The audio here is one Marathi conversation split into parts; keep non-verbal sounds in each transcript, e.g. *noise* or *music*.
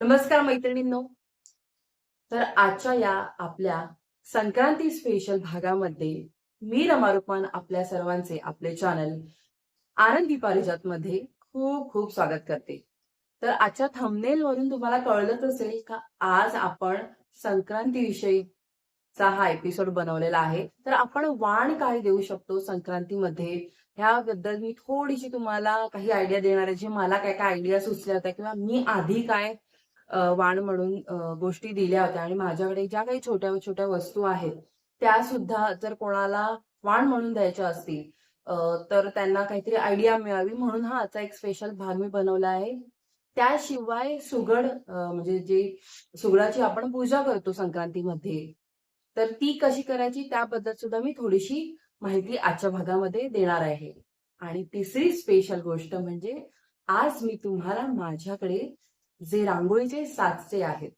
नमस्कार मैत्रिणींनो. तर आजच्या या आपल्या संक्रांती स्पेशल भागामध्ये मी रमा आपल्या सर्वांचे आपले चॅनल आनंदी पारिजात मध्ये खूप खूप स्वागत करते. तर आजच्या थंबनेल वरून तुम्हाला कळलंच असेल का आज आपण संक्रांतीविषयीचा हा एपिसोड बनवलेला आहे. तर आपण वाण काय देऊ शकतो संक्रांतीमध्ये? ह्याबद्दल मी थोडीशी तुम्हाला काही आयडिया देणार आहे. जे मला काय काय आयडिया सुचल्या होत्या किंवा मी आधी काय वाण म्हणून गोष्टी दिल्या होत्या. आणि माझ्याकडे ज्या काही छोट्या छोट्या वस्तू आहेत त्या सुद्धा जर कोणाला वाण म्हणून द्यायच्या असतील तर त्यांना काहीतरी आयडिया मिळावी. म्हणून हा आजचा एक स्पेशल भाग मी बनवला आहे. त्याशिवाय सुगड म्हणजे जे सुगडाची आपण पूजा करतो संक्रांतीमध्ये तर ती कशी करायची त्याबद्दल सुद्धा मी थोडीशी माहिती आजच्या भागामध्ये देणार आहे. आणि तिसरी स्पेशल गोष्ट म्हणजे आज मी तुम्हाला माझ्याकडे जे रांगोळीचे साचे आहेत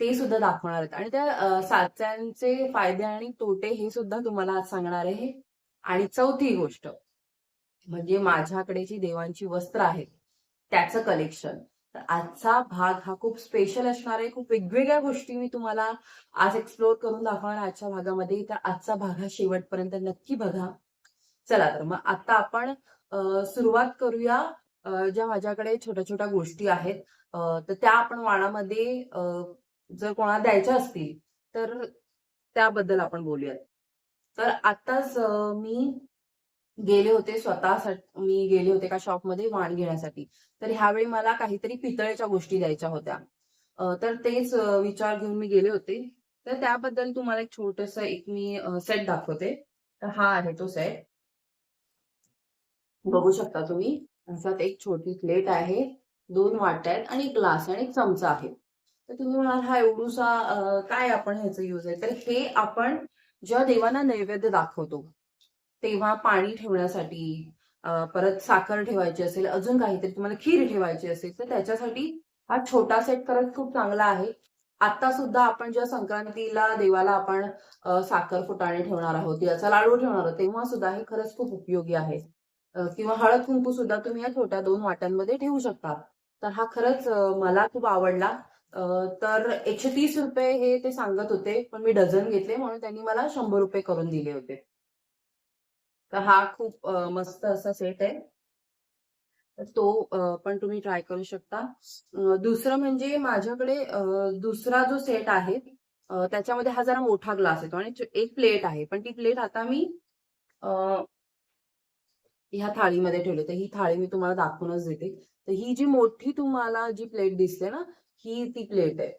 ते सुद्धा दाखवणार आहेत. आणि त्या साच्यांचे फायदे आणि तोटे हे सुद्धा तुम्हाला आज सांगणार आहे. आणि चौथी गोष्ट म्हणजे माझ्याकडे जी देवांची वस्त्र आहेत त्याचं कलेक्शन तर आजचा भाग हा खूप स्पेशल असणार आहे. खूप वेगवेगळ्या गोष्टी मी तुम्हाला आज एक्सप्लोर करून दाखवणार आजच्या भागामध्ये. तर आजचा भाग हा शेवटपर्यंत नक्की बघा. चला तर मग आता आपण सुरुवात करूया. ज्या माझ्याकडे छोट्या छोट्या गोष्टी आहेत तर त्या आपण वाणामध्ये जर कोणाला द्यायच्या असतील तर त्याबद्दल आपण बोलूयात. तर आताच मी गेले होते स्वतः मी गेले होते का शॉपमध्ये वाण घेण्यासाठी. तर ह्यावेळी मला काहीतरी पितळेच्या गोष्टी द्यायच्या होत्या. तर तेच विचार घेऊन मी गेले होते. तर त्याबद्दल तुम्हाला एक छोटस एक मी सेट दाखवते. तर हा आहे तो सेट बघू शकता तुम्ही. असा एक छोटी प्लेट आहे. दोन वाट्या आहेत आणि एक ग्लास आणि एक चमचा आहे. तर तुम्ही म्हणाल हा एवढूसा काय आपण ह्याचं यूज आहे? तर हे आपण जेव्हा देवांना नैवेद्य दाखवतो तेव्हा पाणी ठेवण्यासाठी परत साखर ठेवायची असेल अजून काहीतरी तुम्हाला खीर ठेवायची असेल तर त्याच्यासाठी हा छोटा सेट करत खूप चांगला आहे. आता सुद्धा आपण जेव्हा संक्रांतीला देवाला आपण साखर फुटाणे ठेवणार आहोत याचा लाडू ठेवणार आहोत तेव्हा सुद्धा हे खरंच खूप उपयोगी आहे. किंवा हळद कुंकू सुद्धा तुम्ही या छोट्या दोन वाट्यांमध्ये ठेवू शकता. तर हा खरंच मला खूप आवडला. तर एकशे तीस रुपये हे ते सांगत होते पण मी डझन घेतले म्हणून त्यांनी मला शंभर रुपये करून दिले होते. तर हा खूप मस्त असा सेट आहे. तर तो पण तुम्ही ट्राय करू शकता. दुसरं म्हणजे माझ्याकडे दुसरा जो सेट आहे त्याच्यामध्ये हा जरा मोठा ग्लास येतो आणि एक प्लेट आहे. पण ती प्लेट आता मी ह्या थाळीमध्ये ठेवले तर ही थाळी मी तुम्हाला दाखवूनच देते. तर ही जी मोठी तुम्हाला जी प्लेट दिसते ना ही ती प्लेट आहे.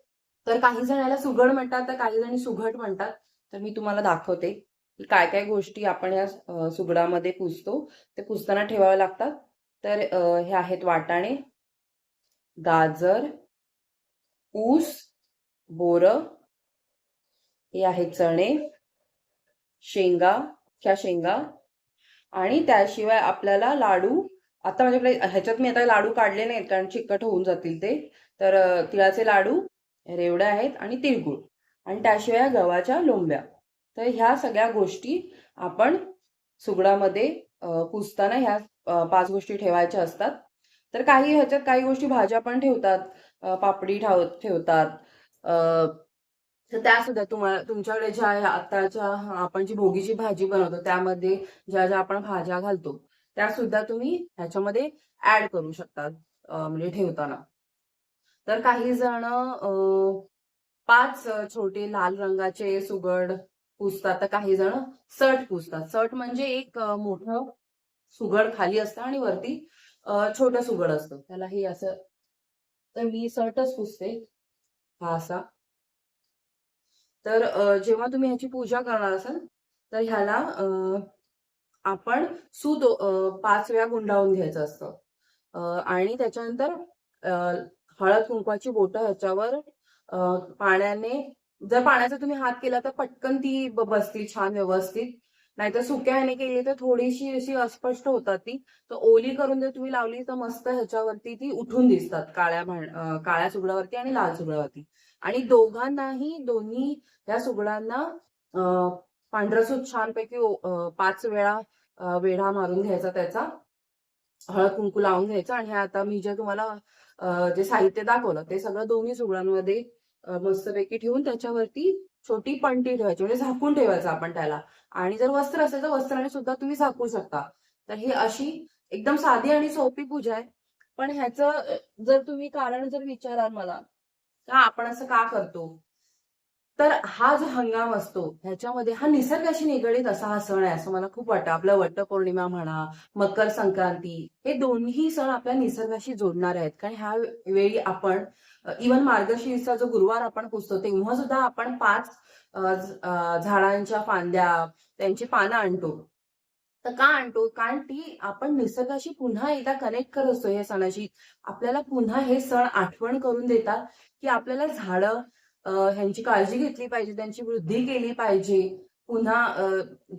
तर काही जण याला सुगड म्हणतात तर काही जणी सुघट म्हणतात. तर मी तुम्हाला दाखवते की काय काय गोष्टी आपण या सुगडामध्ये पुसतो. ते पुसताना ठेवाव्या लागतात. तर हे आहेत वाटाणे गाजर ऊस बोर हे आहेत चणे शेंगा ह्या शेंगा. आणि त्याशिवाय आपल्याला लाडू आता माझ्याकडे ह्याच्यात मी आता लाडू काढले नाहीत कारण चिकट होऊन जातील ते. तर तिळाचे लाडू रेवड्या आहेत आणि तिळगुळ. आणि त्याशिवाय गव्हाच्या लोंब्या. तर ह्या सगळ्या गोष्टी आपण सुगडामध्ये अ, पुसताना ह्या पाच गोष्टी ठेवायच्या असतात. तर काही ह्याच्यात काही गोष्टी भाज्या पण ठेवतात पापडी ठाव ठेवतात. तर त्या सुद्धा तुम्हाला तुमच्याकडे ज्या आताच्या आपण जी भोगीची भाजी बनवतो त्यामध्ये ज्या ज्या आपण भाज्या घालतो त्या सुद्धा तुम्ही ह्याच्यामध्ये ऍड करू शकतात म्हणजे ठेवताना. तर काही जण पाच छोटे लाल रंगाचे सुगड पुसतात तर काही जण सट पुसतात. सट म्हणजे एक मोठ मोठं सुगड खाली असतं आणि वरती छोटं सुगड असतं. त्याला हे असं तर मी सटच पुसते. हा असा. तर जेव्हा तुम्ही ह्याची पूजा करणार असाल तर ह्याला आपण सूत पाच वेळा गुंडाळून घ्यायचं असतं. आणि त्याच्यानंतर हळद कुंकवाची बोटं ह्याच्यावर पाण्याने जर पाण्याचा तुम्ही हात केला तर पटकन ती बसतील छान व्यवस्थित. नाहीतर सुक्या ह्याने केली तर थोडीशी अशी अस्पष्ट होतात ती. तर ओली करून जर तुम्ही लावली तर मस्त ह्याच्यावरती ती उठून दिसतात काळ्या भांड काळ्या सुगडावरती आणि लाल सुगडावरती. आणि दोघांनाही दोन्ही या सुगडांना पांढरसूत छानपैकी पाच वेळा वेढा मारून घ्यायचा त्याचा. हळद कुंकू लावून घ्यायचा आणि आता मी जे तुम्हाला जे साहित्य दाखवलं ते सगळं दोन्ही सुगडांमध्ये मस्तपैकी ठेवून त्याच्यावरती छोटी पणती ठेवायची म्हणजे झाकून ठेवायचं आपण त्याला. आणि जर वस्त्र असेल तर वस्त्राने सुद्धा तुम्ही झाकू शकता. तर ही अशी एकदम साधी आणि सोपी पूजा आहे. पण ह्याचं जर तुम्ही कारण जर विचाराल मला का आपण असं का करतो? तर हा जो हंगाम असतो ह्याच्यामध्ये हा निसर्गाशी निगडीत असा हा सण आहे असं मला खूप वाटतं. आपला वटपौर्णिमा म्हणा मकर संक्रांती हे दोन्ही सण आपल्या निसर्गाशी जोडणारे आहेत. कारण ह्या वेळी आपण इवन मार्गशीर्षचा जो गुरुवार आपण पुजतो तेव्हा सुद्धा आपण पाच झाडांच्या फांद्या त्यांची पानं आणतो. तर का आणतो? कारण ती आपण निसर्गाशी पुन्हा एकदा कनेक्ट करत असतो या सणाशी. आपल्याला पुन्हा हे सण आठवण करून देतात की आपल्याला झाडं ह्यांची काळजी घेतली पाहिजे त्यांची वृद्धी केली पाहिजे. पुन्हा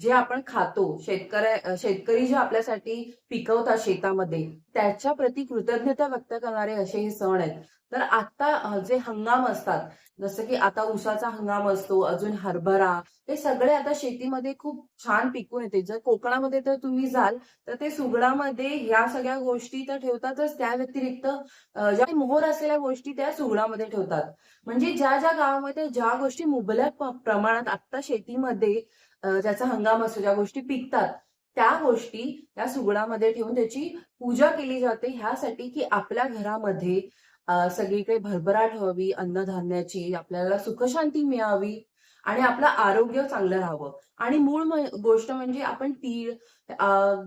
जे आपण खातो शेतकऱ्या शेतकरी जे आपल्यासाठी पिकवतात शेतामध्ये त्याच्या प्रती कृतज्ञता व्यक्त करणारे असे हे सण आहेत. तर आता जे हंगाम असतात जसं की आता उसाचा हंगाम असतो अजून हरभरा हे सगळे आता शेतीमध्ये खूप छान पिकून येते. जर कोकणामध्ये तर तुम्ही जाल तर ते सुगडामध्ये ह्या सगळ्या गोष्टी तर ठेवतातच. त्या व्यतिरिक्त ज्या मोहर असलेल्या गोष्टी त्या सुगडामध्ये ठेवतात. म्हणजे ज्या ज्या गावामध्ये ज्या गोष्टी मुबलक प्रमाणात आता शेतीमध्ये ज्याचा हंगाम असतो ज्या गोष्टी पिकतात त्या गोष्टी त्या सुगडामध्ये ठेवून त्याची पूजा केली जाते. ह्यासाठी की आपल्या घरामध्ये सगळीकडे भरभराट व्हावी अन्नधान्याची आपल्याला सुखशांती मिळावी आणि आपलं आरोग्य चांगलं राहावं. आणि मूळ गोष्ट म्हणजे आपण तीळ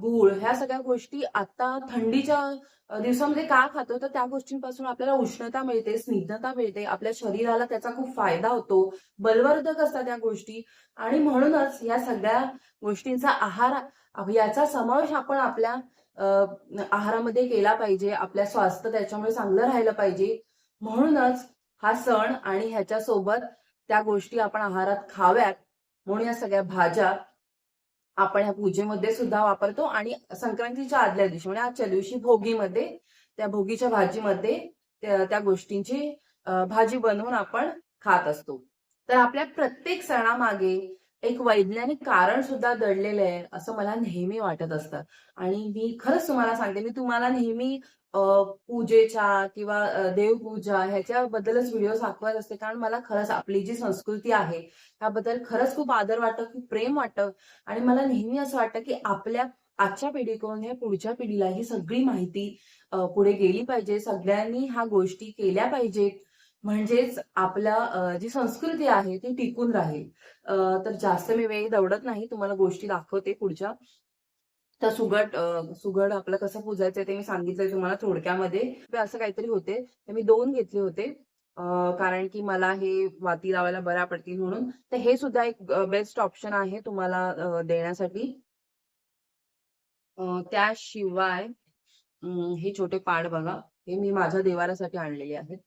गूळ ह्या सगळ्या गोष्टी आता थंडीच्या दिवसामध्ये का खातो? तर त्या गोष्टींपासून आपल्याला उष्णता मिळते स्निग्धता मिळते आपल्या शरीराला त्याचा खूप फायदा होतो बलवर्धक असतात त्या गोष्टी. आणि म्हणूनच या सगळ्या गोष्टींचा आहार याचा समावेश आपण आपल्या आहारामध्ये केला पाहिजे आपल्या स्वास्थ्य त्याच्यामुळे चांगलं राहिलं पाहिजे. म्हणूनच हा सण आणि ह्याच्यासोबत त्या गोष्टी आपण आहारात खाव्यात. म्हणून या सगळ्या भाज्या आपण ह्या पूजेमध्ये सुद्धा वापरतो आणि संक्रांतीच्या आदल्या दिवशी म्हणजे आजच्या दिवशी भोगीमध्ये त्या भोगीच्या भाजीमध्ये त्या गोष्टींची भाजी बनवून आपण खात असतो. तर आपल्या प्रत्येक सणामागे एक वैज्ञानिक कारण सुद्धा दडलेलं आहे असं मला नेहमी वाटत असतं. आणि मी खरंच तुम्हाला सांगते मी तुम्हाला नेहमी पूजेच्या किंवा देवपूजा ह्याच्याबद्दलच व्हिडिओ दाखवत असते. कारण मला खरंच आपली जी संस्कृती आहे त्याबद्दल खरंच खूप आदर वाटतं खूप प्रेम वाटतं. आणि मला नेहमी असं वाटतं की आपल्या आजच्या पिढीकडून हे पुढच्या पिढीला ही सगळी माहिती पुढे गेली पाहिजे. सगळ्यांनी ह्या गोष्टी केल्या पाहिजेत. म्हणजेच आपल्या जी संस्कृती आहे ती टिकून राहील. तर जास्त मी वेळ दवडत नाही तुम्हाला गोष्टी दाखवते पुढच्या. तर सुगड सुगड आपलं कसं पुजायचं ते मी सांगितलंय तुम्हाला थोडक्यामध्ये. असं काहीतरी होते. तर मी दोन घेतले होते. कारण की मला हे वाती लावायला बऱ्या पडतील म्हणून. तर हे सुद्धा एक बेस्ट ऑप्शन आहे तुम्हाला देण्यासाठी. त्याशिवाय हे छोटे पाड बघा. हे मी माझ्या देवारासाठी आणलेले आहेत.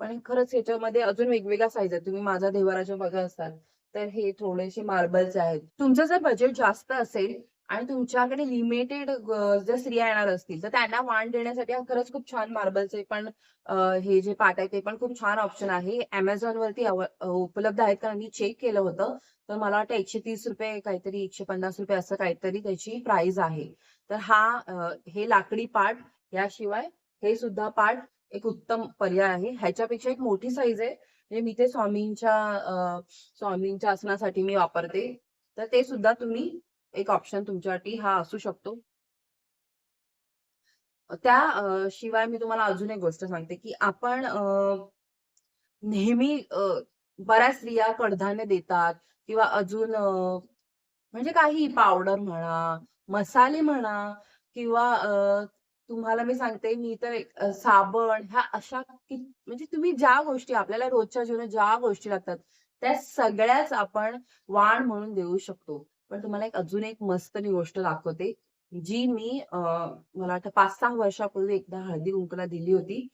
पण खरंच ह्याच्यामध्ये अजून वेगवेगळ्या साईज आहेत. तुम्ही माझा देवाराच्या बघा असाल तर हे थोडेसे मार्बलचे आहेत. तुमचं जर बजेट जास्त असेल आणि तुमच्याकडे लिमिटेड जर स्त्रिया येणार असतील तर त्यांना वाण देण्यासाठी हा खरंच खूप छान मार्बलचे पण हे जे पाट आहे ते पण खूप छान ऑप्शन आहे. अमेझॉन वरती उपलब्ध आहेत. कारण मी चेक केलं होतं. तर मला वाटतं एकशे तीस रुपये काहीतरी एकशे पन्नास रुपये असं काहीतरी त्याची प्राइस आहे. तर हा हे लाकडी पाट याशिवाय हे सुद्धा पाट एक उत्तम पर्याय आहे. ह्याच्यापेक्षा एक मोठी साईज आहे. म्हणजे मी ते स्वामींच्या स्वामींच्या आसनासाठी मी वापरते. तर ते सुद्धा तुम्ही एक ऑप्शन तुमच्यासाठी हा असू शकतो. त्या शिवाय मी तुम्हाला अजून एक गोष्ट सांगते की आपण नेहमी बऱ्याच स्त्रिया कडधान्य देतात किंवा अजून म्हणजे काही पावडर म्हणा, मसाले म्हणा किंवा तुम्हाला मी सांगते मी तर एक साबण ह्या अशा की म्हणजे तुम्ही ज्या गोष्टी आपल्याला रोजच्या जीवनात ज्या गोष्टी लागतात, त्या सगळ्याच आपण वाण म्हणून देऊ शकतो. पण तुम्हाला एक अजून एक मस्त मी गोष्ट दाखवते, जी मी मला वाटतं 5-6 वर्षापूर्वी एकदा हळदी-कुंकूला दिली होती.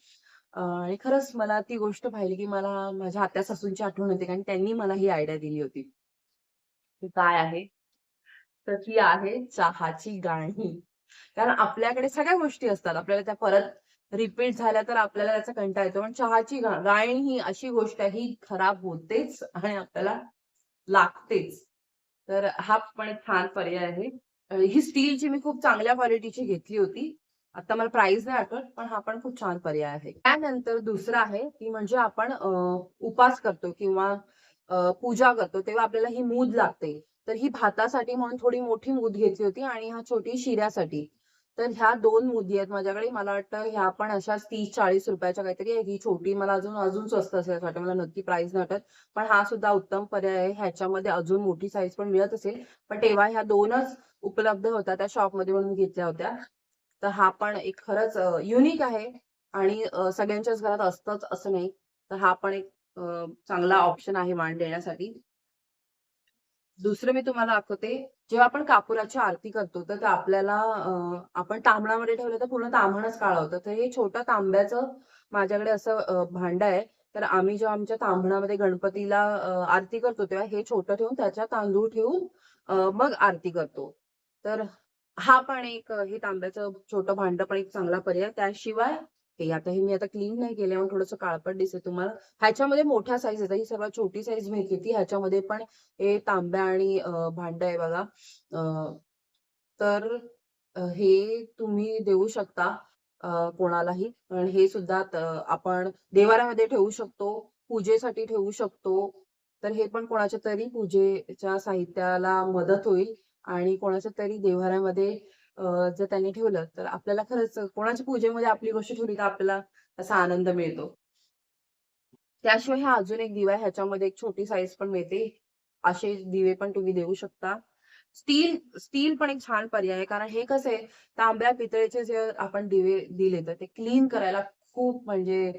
आणि खरंच मला ती गोष्ट पाहिली की मला माझ्या आत्या-सासूंची आठवण होते कारण त्यांनी मला ही आयडिया दिली होती. काय आहे? तर ती आहे चहाची गाणी कारण आपल्याकडे सगळ्या गोष्टी असतात. आपल्याला त्या परत रिपीट झाल्या तर आपल्याला त्याचा कंटाळ येतो. पण चहाची गा ही अशी गोष्ट आहे, ही खराब होतेच आणि आपल्याला लागतेच. तर हा पण छान पर्याय आहे. ही स्टीलची मी खूप चांगल्या क्वालिटीची घेतली होती आता मला प्राइस नाही आठवत पण हा पण खूप छान पर्याय आहे त्यानंतर दुसरं आहे ती म्हणजे आपण उपास करतो किंवा पूजा करतो तेव्हा आपल्याला ही मूद लागते तर ही भातासाठी म्हणून थोडी मोठी मूद घेतली होती आणि हा छोटी शिऱ्यासाठी. तर ह्या दोन मुदी आहेत माझ्याकडे. मला वाटतं ह्या पण अशाच तीस चाळीस रुपयाच्या काहीतरी आहे ही छोटी मला अजून अजून स्वस्त असेल असं वाटतं. मला नक्की प्राइस वाटत पण हा सुद्धा उत्तम पर्याय आहे. ह्याच्यामध्ये अजून मोठी साईज पण मिळत असेल. पण तेव्हा ह्या दोनच उपलब्ध होत्या त्या शॉपमध्ये म्हणून घेतल्या होत्या. तर हा पण एक खरंच युनिक आहे. आणि सगळ्यांच्याच घरात असतंच असं नाही. तर हा पण एक चांगला ऑप्शन आहे मान देण्यासाठी. दुसरं मी तुम्हाला दाखवते. जेव्हा आपण कापुराची आरती करतो तर आपल्याला आपण तांबणामध्ये ठेवलं तर पूर्ण तांबणच काळा होतं तर हे छोटं तांब्याचं माझ्याकडे असं भांड आहे. तर आम्ही जेव्हा आमच्या तांबणामध्ये गणपतीला आरती करतो तेव्हा हे छोटं ठेवून त्याच्या तांदूळ ठेवून मग आरती करतो. तर हा पण एक हे तांब्याचं छोटं भांड पण एक चांगला पर्याय. त्याशिवाय हे आता हे मी आता क्लीन नाही केले म्हणून थोडस काळपट दिसेल तुम्हाला. ह्याच्यामध्ये मोठ्या साईज येतात ही सर्वात छोटी साईज मी ती. ह्याच्यामध्ये पण हे तांब्या आणि भांड आहे बघा. तर हे तुम्ही देऊ शकता कोणालाही. पण हे सुद्धा आपण देवाऱ्यामध्ये ठेवू शकतो पूजेसाठी ठेवू शकतो. तर हे पण कोणाच्या तरी पूजेच्या साहित्याला मदत होईल. आणि कोणाच्या तरी देवाऱ्यामध्ये जर त्यांनी ठेवलं तर आपल्याला खरंच कोणाच्या पूजेमध्ये आपली गोष्ट ठेवली तर आपल्याला असा आनंद मिळतो. त्याशिवाय हा अजून एक दिवा आहे ह्याच्यामध्ये एक छोटी साईज पण मिळते. असे दिवे पण तुम्ही देऊ शकता. स्टील स्टील पण एक छान पर्याय आहे कारण हे कसं आहे तांब्या पितळेचे जे आपण दिवे दिले तर ते क्लीन करायला खूप म्हणजे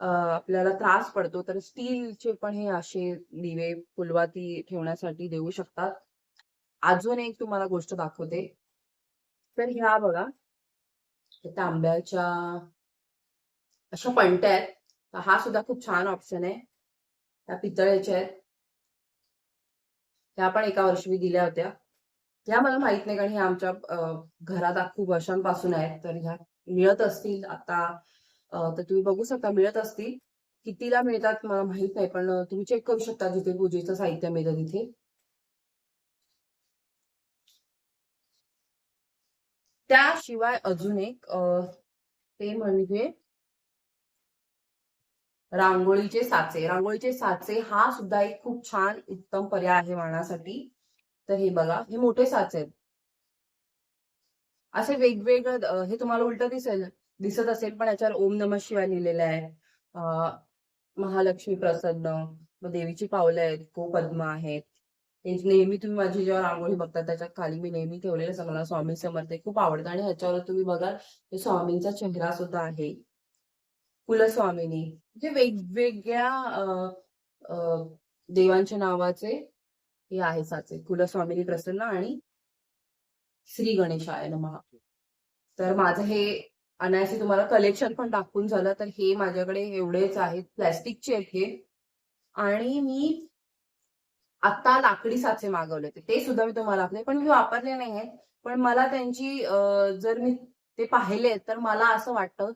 आपल्याला त्रास पडतो. तर स्टीलचे पण हे असे दिवे फुलवाती ठेवण्यासाठी देऊ शकतात अजून एक तुम्हाला गोष्ट दाखवते. तर ह्या बघा तांब्याच्या अशा पणत्या आहेत. तर हा सुद्धा खूप छान ऑप्शन आहे. त्या पितळेच्या आहेत. त्या पण एका वर्षी मी दिल्या होत्या. ह्या मला माहीत नाही कारण ह्या आमच्या घरात खूप वर्षांपासून आहेत. तर ह्या मिळत असतील आता तर तुम्ही बघू शकता मिळत असतील. कितीला मिळतात मला माहीत नाही पण तुम्ही चेक करू शकता जिथे पूजेचं साहित्य मिळतं तिथे. त्याशिवाय अजून एक ते म्हणजे रांगोळीचे साचे. रांगोळीचे साचे हा सुद्धा एक खूप छान उत्तम पर्याय आहे वाणासाठी तर हे बघा हे मोठे साचे आहेत. असे वेगवेगळं हे तुम्हाला उलट दिसेल दिसत असेल पण याच्यावर ओम नमः शिवाय लिहिलेलं आहे. महालक्ष्मी प्रसन्न मग देवीची पावलं आहेत गोपद्म आहेत. नेहमी तुम्ही माझी जेव्हा रांगोळी बघता त्याच्यात खाली मी नेहमी ठेवलेलं असं मला स्वामी समर्थ हे खूप आवडतं आणि ह्याच्यावर तुम्ही बघाल स्वामींचा चेहरा सुद्धा आहे. कुलस्वामिनी. म्हणजे वेगवेगळ्या देवांच्या नावाचे हे आहे साचे. कुलस्वामिनी प्रसन्न आणि श्री गणेशाय नमः. तर माझं हे अनायसे तुम्हाला कलेक्शन पण दाखवून झालं तर हे माझ्याकडे एवढेच आहेत. प्लॅस्टिकचे आहेत. हे आणि मी आता लाकडी साचे मागवले होते. ते सुद्धा मी तुम्हाला दाखवले पण मी वापरले नाही आहेत पण मला त्यांची जर मी ते पाहिले तर मला असं वाटतं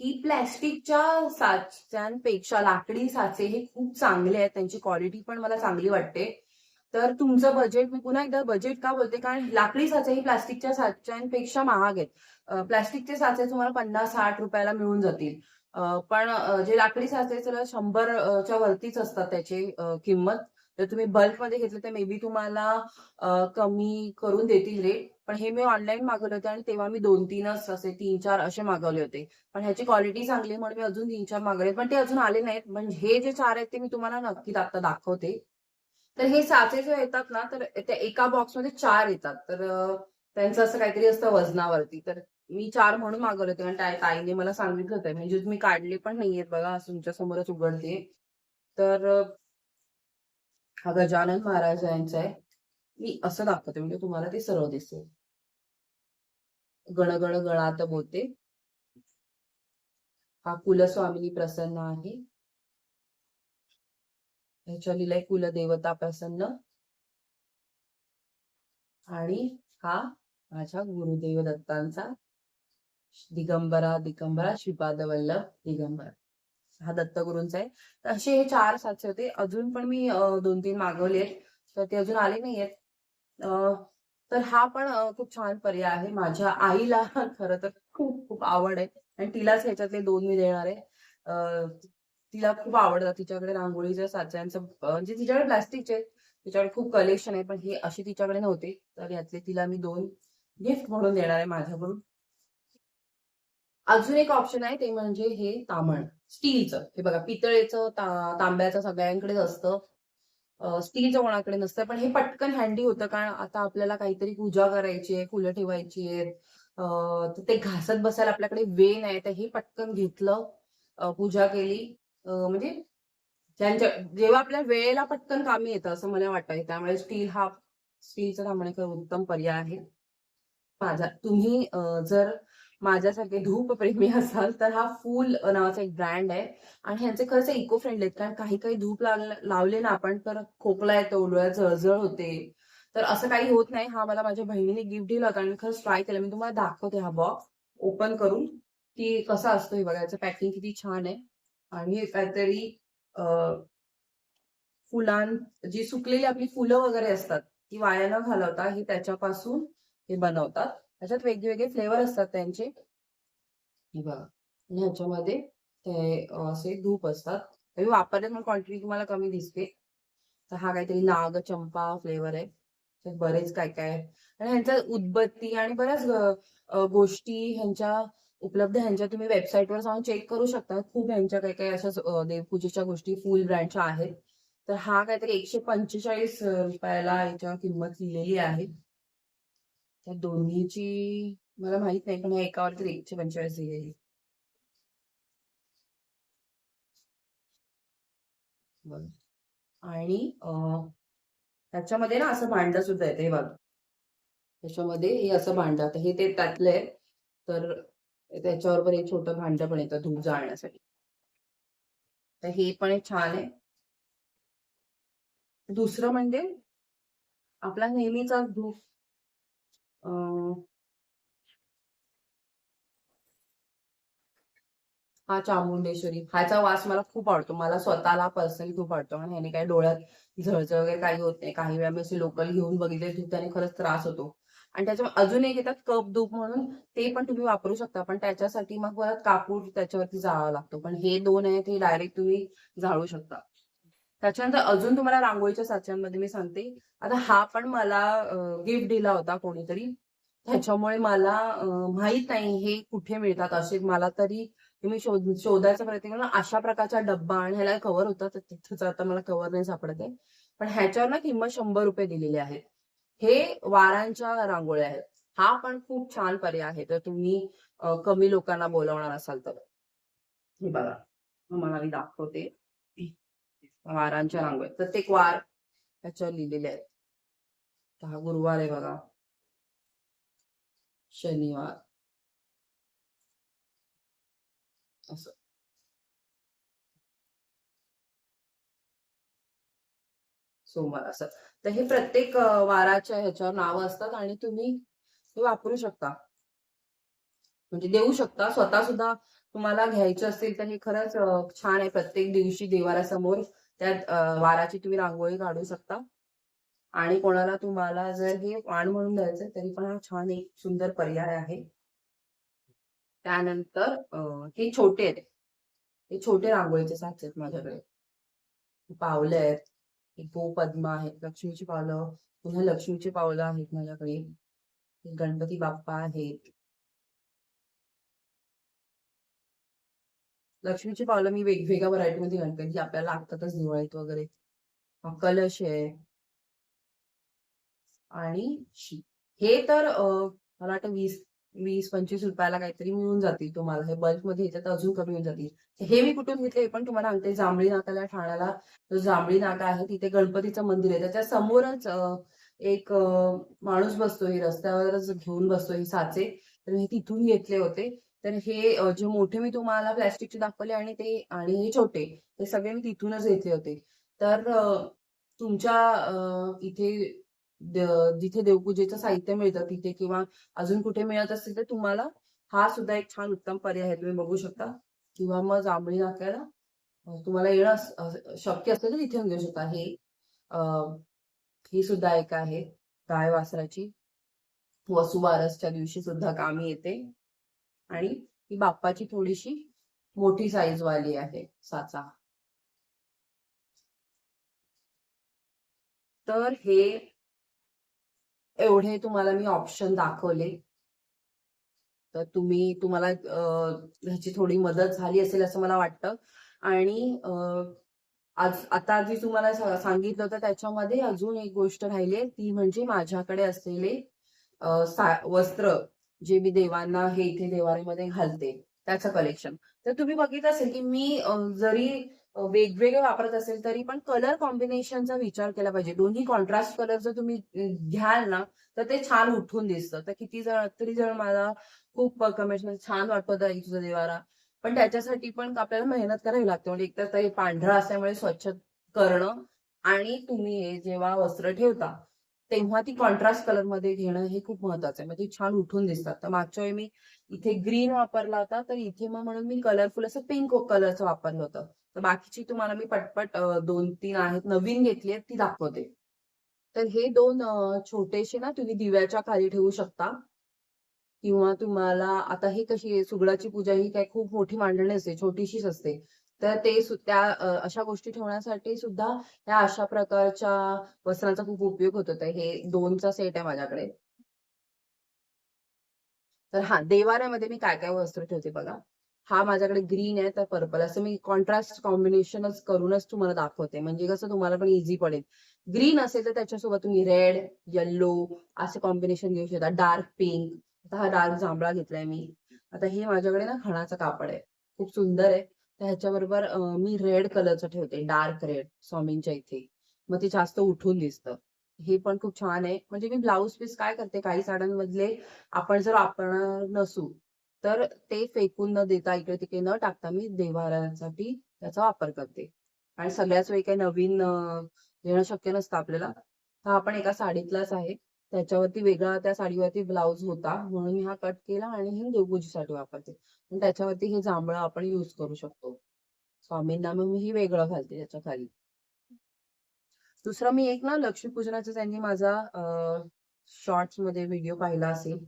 की प्लॅस्टिकच्या साच्यांपेक्षा लाकडी साचे हे खूप चांगले आहेत. त्यांची क्वालिटी पण मला चांगली वाटते. तर तुमचं बजेट मी पुन्हा एकदा बजेट का बोलते? कारण लाकडी साचे ही प्लास्टिकच्या साच्यांपेक्षा महाग आहेत. प्लास्टिकचे साचे तुम्हाला पन्नास साठ रुपयाला मिळून जातील. पण जे लाकडी साचे शंभरच्या वरतीच असतात त्याची किंमत. जर तुम्ही बल्कमध्ये घेतलं तर मे बी तुम्हाला कमी करून देतील रेट पण हे मी ऑनलाईन मागवले होते आणि तेव्हा मी दोन तीनच असे तीन चार असे मागवले होते. पण ह्याची क्वालिटी चांगली म्हणून मी अजून तीन चार मागवले पण ते अजून आले नाहीत. म्हणजे हे जे चार आहेत ते मी तुम्हाला नक्कीच आता दाखवते. तर हे साचे जे येतात ना तर त्या एका बॉक्समध्ये चार येतात. तर त्यांचं असं काहीतरी असतं वजनावरती. तर मी चार म्हणून मागवले होते. आणि ताईने मला सांगितलं होतं. म्हणजे मी काढले पण नाहीयेत बघा तुमच्या समोरच उघडते. तर हा गजानन महाराज यांचा आहे. मी असं दाखवते म्हणजे तुम्हाला ते सरळ दिसेल. गणगण गणात बोते हा कुलस्वामिनी प्रसन्न आहे. ह्याच्या लिहिलंय कुलदेवता प्रसन्न. आणि हा माझ्या गुरुदेव दत्तांचा दिगंबरा दिगंबरा श्रीपाद वल्लभ दिगंबर. हा दत्तगुरूंचा आहे. तर असे हे चार साचे होते. अजून पण मी दोन तीन मागवले आहेत. तर ते अजून आले नाहीयेत तर हा पण खूप छान पर्याय आहे. माझ्या आईला *laughs* खरं तर खूप खूप आवड आहे. आणि तिलाच ह्याच्यातले दोन मी देणार आहे. तिला खूप आवडतात. तिच्याकडे रांगोळीच्या साच्यांचं म्हणजे तिच्याकडे प्लास्टिकचे तिच्याकडे खूप कलेक्शन आहे पण हे अशी तिच्याकडे नव्हते. तर यातले तिला मी दोन गिफ्ट म्हणून देणार आहे माझ्याकडून. अजून एक ऑप्शन आहे ते म्हणजे हे तामण. स्टीलचं. हे बघा पितळेचं ता- तांब्याचं सगळ्यांकडेच असतं. स्टीलचं कोणाकडे नसतं पण हे पटकन हँडी होतं कारण आता आपल्याला काहीतरी पूजा करायची आहे फुलं ठेवायची आहेत. तर ते घासत बसायला आपल्याकडे वेळ नाही तर हे पटकन घेतलं पूजा केली. म्हणजे ज्यांच्या जेव्हा आपल्या वेळेला पटकन कामी येतं असं मला वाटतं त्यामुळे स्टील हा स्टीलचा तांबण उत्तम पर्याय आहे. माझा तुम्ही जर माझ्यासारखे धूपप्रेमी असाल तर हा फूल नावाचा एक ब्रँड आहे. आणि ह्यांचे खरंच इको फ्रेंडली आहेत. कारण काही काही धूप लावले ना आपण तर खोकला येतो डोळ्यात जळजळ होते. तर असं काही होत नाही. हा मला माझ्या बहिणीने गिफ्ट दिला होता आणि खरंच ट्राय केलं. मी तुम्हाला दाखवते हा बॉक्स ओपन करून. की कसा असतो हे बघा. याचं पॅकिंग किती छान आहे. आणि हे काहीतरी फुलां जी सुकलेली आपली फुलं वगैरे असतात ती वाया न घालवता हे त्याच्यापासून हे बनवतात. त्याच्यात वेगवेगळे फ्लेवर असतात त्यांचे. हे बघा. ह्याच्यामध्ये ते असे धूप असतात. तरी वापरले पण क्वांटिटी तुम्हाला कमी दिसते. तर हा काहीतरी नाग चंपा फ्लेवर आहे. बरेच काय काय आणि ह्यांच्या उदबत्ती आणि बऱ्याच गोष्टी ह्यांच्या उपलब्ध ह्यांच्या तुम्ही वेबसाईटवर जाऊन चेक करू शकता. खूप ह्यांच्या काही काही अशा देवपूजेच्या गोष्टी फुल ब्रँडच्या आहेत. तर हा काहीतरी एकशे पंचेचाळीस रुपयाला याच्यावर किंमत लिहिलेली आहे. त्या दोन्हीची मला माहीत नाही पण एकावरती एकावर तरी एकशे पंचेचाळीस येईल आणि त्याच्यामध्ये ना असं भांड सुद्धा येते हे बघा. त्याच्यामध्ये हे असं भांड आता हे ते त्यातलं आहे तर त्याच्याबरोबर एक छोटं भांड पण येतं धूप जाळण्यासाठी. तर हे पण एक छान आहे. दुसरं म्हणजे आपला नेहमीचा धूप हा चामुंडेश्वरी. ह्याचा वास मला खूप आवडतो. मला स्वतःला पर्सनली खूप आवडतो. आणि ह्याने काही डोळ्यात झळझळ वगैरे काही होत नाही. काही वेळा मी असे लोकल घेऊन बघितले त्याने खरंच त्रास होतो. आणि त्याच्या अजून एक येतात कप धूप म्हणून. ते पण तुम्ही वापरू शकता. पण त्याच्यासाठी मग परत कापूर त्याच्यावरती जाळावा लागतो. पण हे दोन आहे ते डायरेक्ट तुम्ही जाळू शकता. त्याच्यानंतर अजून तुम्हाला रांगोळीच्या साच्यांमध्ये मी सांगते. आता हा पण मला गिफ्ट दिला होता कोणीतरी. त्याच्यामुळे मला माहीत नाही हे कुठे मिळतात असे. मला तरी मी शोध शोधायचा प्रयत्न केला. अशा प्रकारचा डब्बा आणि ह्याला कव्हर होता तर तिथंच आता मला कव्हर नाही सापडत आहे. पण ह्याच्यावर ना किंमत शंभर रुपये दिलेली आहे. हे वारांच्या रांगोळ्या आहेत. हा पण खूप छान पर्याय आहे. तर तुम्ही कमी लोकांना बोलवणार असाल तर. हे बघा. मला मी दाखवते. वारांच्या रांगोळ्या प्रत्येक वार त्याच्यावर लिहिलेले आहेत. तर हा गुरुवार आहे बघा. शनिवार. असं. सोमवार असं. तर हे प्रत्येक वाराच्या ह्याच्यावर नावं असतात आणि तुम्ही हे वापरू शकता. म्हणजे देऊ शकता. स्वतः सुद्धा तुम्हाला घ्यायचं असेल तर हे खरंच छान आहे. प्रत्येक दिवशी देवाऱ्यासमोर समोर त्यात वाराची तुम्ही रांगोळी काढू शकता. आणि कोणाला तुम्हाला जर हे वाण म्हणून द्यायचं तरी पण हा छान एक सुंदर पर्याय आहे. त्यानंतर हे छोटे आहेत. हे छोटे रांगोळीचे साचे आहेत माझ्याकडे. पावलं आहेत. एक गोपद्मा आहेत लक्ष्मीची पावलं. पुन्हा लक्ष्मीची पावलं आहेत माझ्याकडे. गणपती बाप्पा आहेत. लक्ष्मीची पावलं मी वेगवेगळ्या व्हरायटीमध्ये घालते जी आपल्याला लागतातच दिवाळीत वगैरे. कलश आहे. आणि शी हे तर मला वाटतं वीस वीस पंचवीस रुपयाला काहीतरी मिळून जातील तुम्हाला. हे बल्कमध्ये ह्याच्यात अजून कमी होऊन जातील. हे मी कुठून घेतले हे पण तुम्हाला सांगते. जांभळी नाकाला ठाण्याला जो जांभळी नाका आहे तिथे गणपतीचं मंदिर आहे. त्याच्या समोरच एक माणूस बसतो हे रस्त्यावरच घेऊन बसतो हे साचे. तर मी तिथून घेतले होते. तर हे जे मोठे मी तुम्हाला प्लॅस्टिकचे दाखवले आणि ते आणि हे छोटे ते सगळे मी तिथूनच घेतले होते. तर तुमच्या इथे जिथे देवपूजेचं साहित्य मिळतं तिथे किंवा अजून कुठे मिळत असेल तर तुम्हाला हा सुद्धा एक छान उत्तम पर्याय आहे. तुम्ही बघू शकता. किंवा मग जांभळी नाक्याला तुम्हाला येणं शक्य असेल तर तिथे घेऊ शकता. हे ही सुद्धा एक आहे. गाय वासराची वसुवारसच्या दिवशी सुद्धा कामी येते. आणि ही बाप्पाची थोडीशी मोठी साईज वाली आहे साचा. तर हे एवढे तुम्हाला मी ऑप्शन दाखवले. तर तुम्ही तुम्हाला ह्याची थोडी मदत झाली असेल असं मला वाटतं. आणि आज आता जी तुम्हाला सांगितलं होतं त्याच्यामध्ये अजून एक गोष्ट राहिली आहे. ती म्हणजे माझ्याकडे असलेले वस्त्र. जे मी देवांना हे इथे देवारीमध्ये घालते त्याचं कलेक्शन तर तुम्ही बघितलं असेल की मी जरी वेगवेगळे वापरत असेल तरी पण कलर कॉम्बिनेशनचा विचार केला पाहिजे. दोन्ही कॉन्ट्रास्ट कलर जर तुम्ही घ्याल ना तर ते छान उठून दिसतं. तर किती जण तरी जण मला खूप कमेंट छान वाटत आहे तुझा देवारा पण त्याच्यासाठी पण आपल्याला मेहनत करावी लागते. म्हणजे एकतर ते पांढरा असल्यामुळे स्वच्छ करणं आणि तुम्ही जेव्हा वस्त्र ठेवता तेव्हा ती कॉन्ट्रास्ट कलरमध्ये घेणं हे खूप महत्वाचं आहे. म्हणजे छान उठून दिसतात. तर मागच्या वेळी मी इथे ग्रीन वापरला होता तर इथे मग म्हणून मी कलरफुल असं पिंक कलरचं वापरलं होतं. तर बाकीची तुम्हाला मी पटपट दोन तीन आहेत नवीन घेतली आहेत ती दाखवते. तर हे दोन छोटेसे ना तुम्ही दिव्याच्या खाली ठेवू शकता. किंवा तुम्हाला आता हे कशी सुगडाची पूजा ही काय खूप मोठी मांडणी असते छोटीशीच असते. तर ते त्या अशा गोष्टी ठेवण्यासाठी सुद्धा या अशा प्रकारच्या वस्त्रांचा खूप उपयोग होतो तर हे दोनचा सेट आहे माझ्याकडे. तर हा देवाऱ्यामध्ये मी काय काय वस्त्र ठेवते बघा. हा माझ्याकडे ग्रीन आहे तर पर्पल. असं मी कॉन्ट्रास्ट कॉम्बिनेशनच करूनच तुम्हाला दाखवते. म्हणजे कसं तुम्हाला पण इझी पडेल. ग्रीन असेल तर त्याच्यासोबत तुम्ही रेड येल्लो असे कॉम्बिनेशन घेऊ शकता. डार्क पिंक आता हा डार्क जांभळा घेतलाय मी. आता हे माझ्याकडे ना खणाचं कापड आहे. खूप सुंदर आहे. तर ह्याच्याबरोबर मी रेड कलरचं ठेवते डार्क रेड स्वामींच्या इथे. मग ते जास्त उठून दिसतं. हे पण खूप छान आहे. म्हणजे मी ब्लाऊज पीस काय करते काही साड्यांमधले आपण जर वापरणार नसू तर ते फेकून न देता इकडे तिकडे न टाकता मी देवारासाठी त्याचा वापर करते. आणि सगळ्याच वेळी काही नवीन घेणं शक्य नसतं आपल्याला. हा आपण एका साडीतलाच आहे. त्याच्यावरती वेगळा त्या साडीवरती ब्लाऊज होता म्हणून मी हा कट केला आणि हे देवपूजेसाठी वापरते. त्याच्यावरती हे जांभळं आपण युज करू शकतो. स्वामींना मग मी वेगळं घालते त्याच्याखाली. दुसरं मी एक ना लक्ष्मीपूजनाचा त्यांनी माझा शॉर्ट्समध्ये व्हिडिओ पाहिला असेल.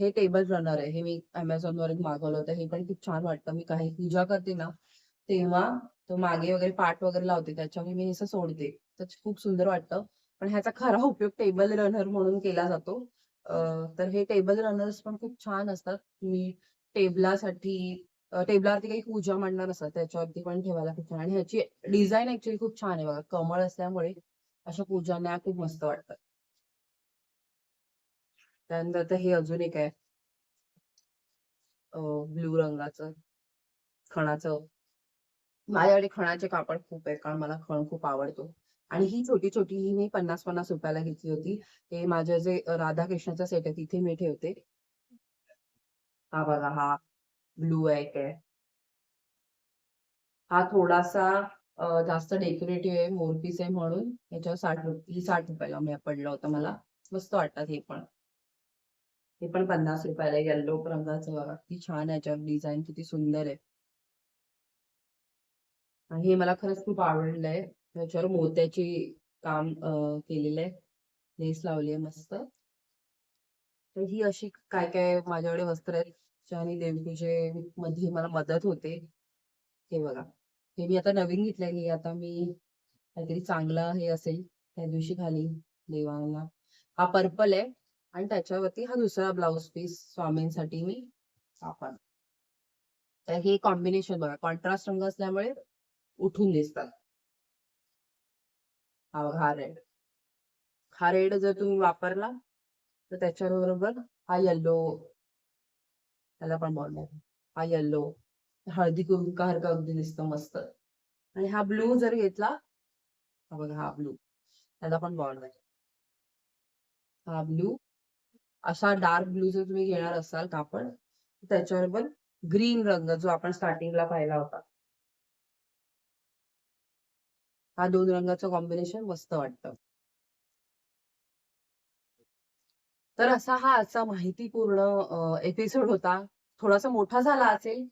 हे टेबल रनर आहे. हे मी अमेझॉन वर मागवलं होतं. हे पण खूप छान वाटतं. मी काही पूजा करते ना तेव्हा तो मागे वगैरे पाठ वगैरे लावते. त्याच्यामुळे मी असं सोडते. तर खूप सुंदर वाटतं. पण ह्याचा खरा उपयोग टेबल रनर म्हणून केला जातो. तर हे टेबल रनर्स पण खूप छान असतात. तुम्ही टेबलासाठी टेबलावरती काही पूजा मांडणार असतात त्याच्यावरती पण ठेवायला खूप छान. आणि ह्याची डिझाईन ऍक्च्युली खूप छान आहे बघा. कमळ असल्यामुळे अशा पूजांना खूप मस्त वाटतात. त्यानंतर आता हे अजून एक आहे. ब्ल्यू रंगाचं खणाचं. माझ्याकडे खणाचे कापड खूप आहे कारण मला खण खूप आवडतो. आणि ही छोटी छोटी ही मी पन्नास पन्नास रुपयाला घेतली होती. हे माझे जे राधाकृष्णाचा सेट आहे तिथे मी ठेवते. हा बघा हा ब्लू आहे काय. हा थोडासा जास्त डेकोरेटिव्ह आहे मोरपीस आहे म्हणून याच्यावर साठ रुपये ही साठ रुपयाला मी पडलं होतं मला. मस्त वाटतात हे पण. हे पण पन्नास रुपयाला येल्लो रंगाचं बघा. किती छान आहे याच्यावर डिझाईन किती सुंदर आहे. आणि हे मला खरंच खूप आवडलंय त्याच्यावर मोत्याची काम केलेलं आहे. लेस लावली आहे मस्त. तर ही अशी काय काय माझ्याकडे वस्त्र आहेत आणि देवपूजे मध्ये मला मदत होते. हे बघा. हे मी आता नवीन घेतलंय. हे आता मी काहीतरी चांगलं हे असेल त्या दिवशी खाली देवाला. हा पर्पल आहे आणि त्याच्यावरती हा दुसरा ब्लाउज पीस स्वामींसाठी मी वापर तर हे कॉम्बिनेशन बघा. कॉन्ट्रास्ट रंग असल्यामुळे उठून दिसतात. हा बघा हा रेड. हा रेड जर तुम्ही वापरला तर त्याच्याबरोबर हा येल्लो त्याला पण बॉन्ड आहे. हा येल्लो हळदी कुंकासारखा अगदी दिसतो मस्त. आणि हा ब्लू जर घेतला हा बघा हा ब्लू त्याला पण बॉन्ड आहे. हा ब्लू असा डार्क ब्लू जर तुम्ही घेणार असाल कापड त्याच्याबरोबर ग्रीन रंग जो आपण स्टार्टिंगला पाहिला होता. हा दोन रंगाचं कॉम्बिनेशन मस्त वाटतं. तर असा हा आजचा माहितीपूर्ण एपिसोड होता. थोडासा मोठा झाला असेल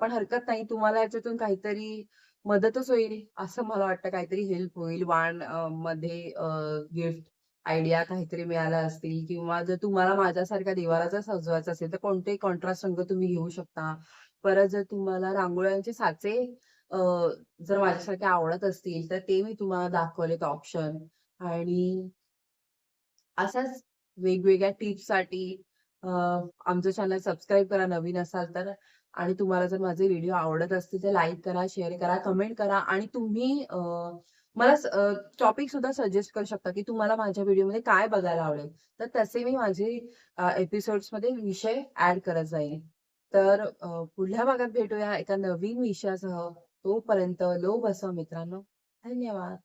पण हरकत नाही. तुम्हाला याच्यातून काहीतरी मदतच होईल असं मला वाटतं. काहीतरी हेल्प होईल. वाणमध्ये गिफ्ट आयडिया काहीतरी मिळाल्या असतील किंवा जर तुम्हाला माझ्यासारख्या दिवारा जर सजवायचा असेल तर कोणतेही कॉन्ट्रास्ट रंग तुम्ही घेऊ शकता. परत जर तुम्हाला रांगोळ्यांचे साचे जर माझ्यासारखे आवडत असतील तर ते मी तुम्हाला दाखवलेत ऑप्शन आणि असाच वेगवेगळ्या टिप्ससाठी आमचं चॅनल सबस्क्राईब करा नवीन असाल तर आणि तुम्हाला जर माझे व्हिडिओ आवडत असतील तर लाईक करा, शेअर करा, कमेंट करा आणि तुम्ही मला टॉपिक सुद्धा सजेस्ट करू शकता, की तुम्हाला माझ्या व्हिडिओमध्ये काय बघायला आवडेल. तर तसे मी माझे एपिसोड्समध्ये विषय ऍड करत जाईन. तर पुढल्या भागात भेटूया एका नवीन विषयासह. तोपर्यंत लो बसवा मित्रांनो. धन्यवाद.